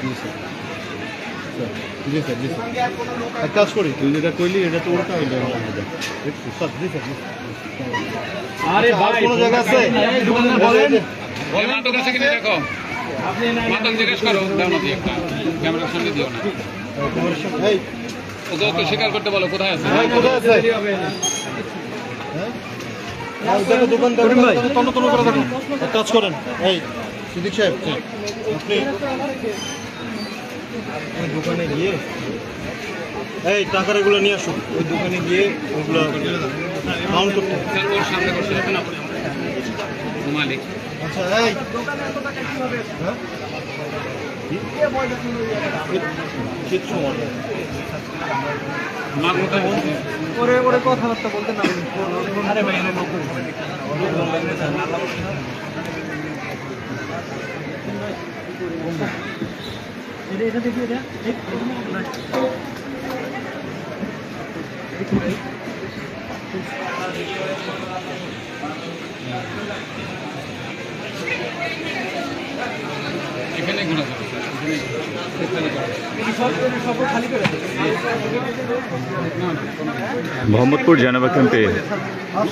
জি sir. Sir, জি sir জি sir. এক কাজ করি তুই যেটা কইলি এটা তো উল্টা হইল। আমার মধ্যে। স্যার জি স্যার। আরে কোনো জায়গা আছে? বলেন। মাদক আছে কিনা দেখো মাদক জিজ্ঞেস করো দাও না একটা। ক্যামেরার সামনে দিও না। ওকে ওকে স্বীকার করতে বলো কোথায় আছে? কোথায় আছে? হ্যাঁ? দোকান তন্ন তন্ন করে এক কাজ করেন। এই সিদ্দিক সাহেব আপনি ওই দোকানে গিয়ে, এই টাকার এগুলো নিয়ে আসুন ওই দোকানে গিয়ে ওগুলো কাউন্ট করতে আচ্ছা? ওরে ওরে কথাবার্তা বলতে না এটা এটা দেখি এটা এখানে ঘোরা যাবে মোহাম্মদপুর জেনেভা ক্যাম্পে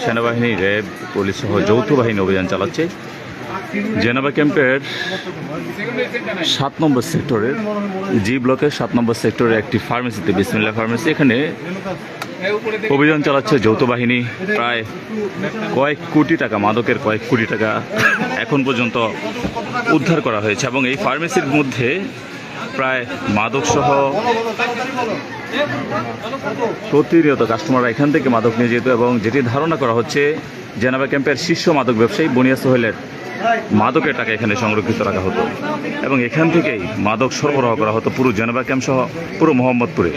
সেনাবাহিনী র্যাব পুলিশ সহ যৌথ বাহিনী অভিযান চালাচ্ছে। জেনেভা ক্যাম্পের সাত নম্বর সেক্টরের জি ব্লকের সাত নম্বর সেক্টরের একটি ফার্মেসিতে বিসমিল্লা ফার্মেসি এখানে অভিযান চালাচ্ছে যৌথ বাহিনী। প্রায় কয়েক কোটি টাকা, মাদকের কয়েক কোটি টাকা এখন পর্যন্ত উদ্ধার করা হয়েছে এবং এই ফার্মেসির মধ্যে প্রায় মাদক সহ প্রতিনিয়ত কাস্টমাররা এখান থেকে মাদক নিয়ে যেত এবং যেটি ধারণা করা হচ্ছে জেনাবা ক্যাম্পের শীর্ষ মাদক ব্যবসায়ী বনিয়া সোহেলের মাদকের টাকা এখানে সংরক্ষিত রাখা হতো। এবং এখান থেকেই মাদক সরবরাহ করা হতো পুরো জেনেভা ক্যাম্প সহ পুরো মোহাম্মদপুরে।